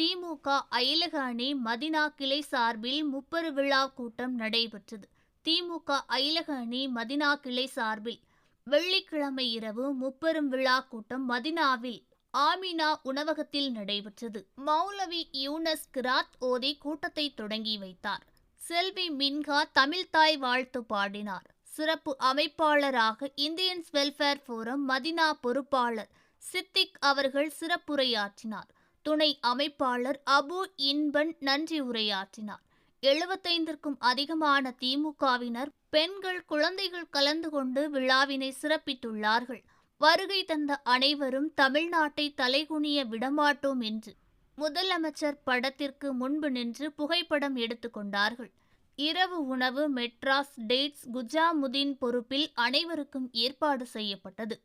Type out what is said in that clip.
திமுக அயலக அணி மதினா கிளை சார்பில் முப்பரு விழா கூட்டம் நடைபெற்றது. திமுக அயலக அணி மதினா கிளை சார்பில் வெள்ளிக்கிழமை இரவு முப்பெரும் விழா கூட்டம் மதினாவில் ஆமினா உணவகத்தில் நடைபெற்றது. மௌலவி யூனஸ் கிராத் ஓதி கூட்டத்தை தொடங்கி வைத்தார். செல்வி மின்ஹா தமிழ்தாய் வாழ்த்து பாடினார். சிறப்பு அமைப்பாளராக இந்தியன்ஸ் வெல்ஃபேர் ஃபோரம் மதினா பொறுப்பாளர் சித்திக் அவர்கள் சிறப்புரையாற்றினார். துணை அமைப்பாளர் அபு இன்பன் நன்றி உரையாற்றினார். எழுபத்தைந்திற்கும் அதிகமான திமுகவினர் பெண்கள் குழந்தைகள் கலந்து கொண்டு விழாவினை சிறப்பித்துள்ளார்கள். வருகை தந்த அனைவரும் தமிழ்நாட்டை தலைகுனிய விடமாட்டோம் என்று முதலமைச்சர் படத்திற்கு முன்பு நின்று புகைப்படம் எடுத்துக்கொண்டார்கள் இரவு உணவு மெட்ராஸ் டேட்ஸ் குஜாமுதீன் பொறுப்பில் அனைவருக்கும் ஏற்பாடு செய்யப்பட்டது.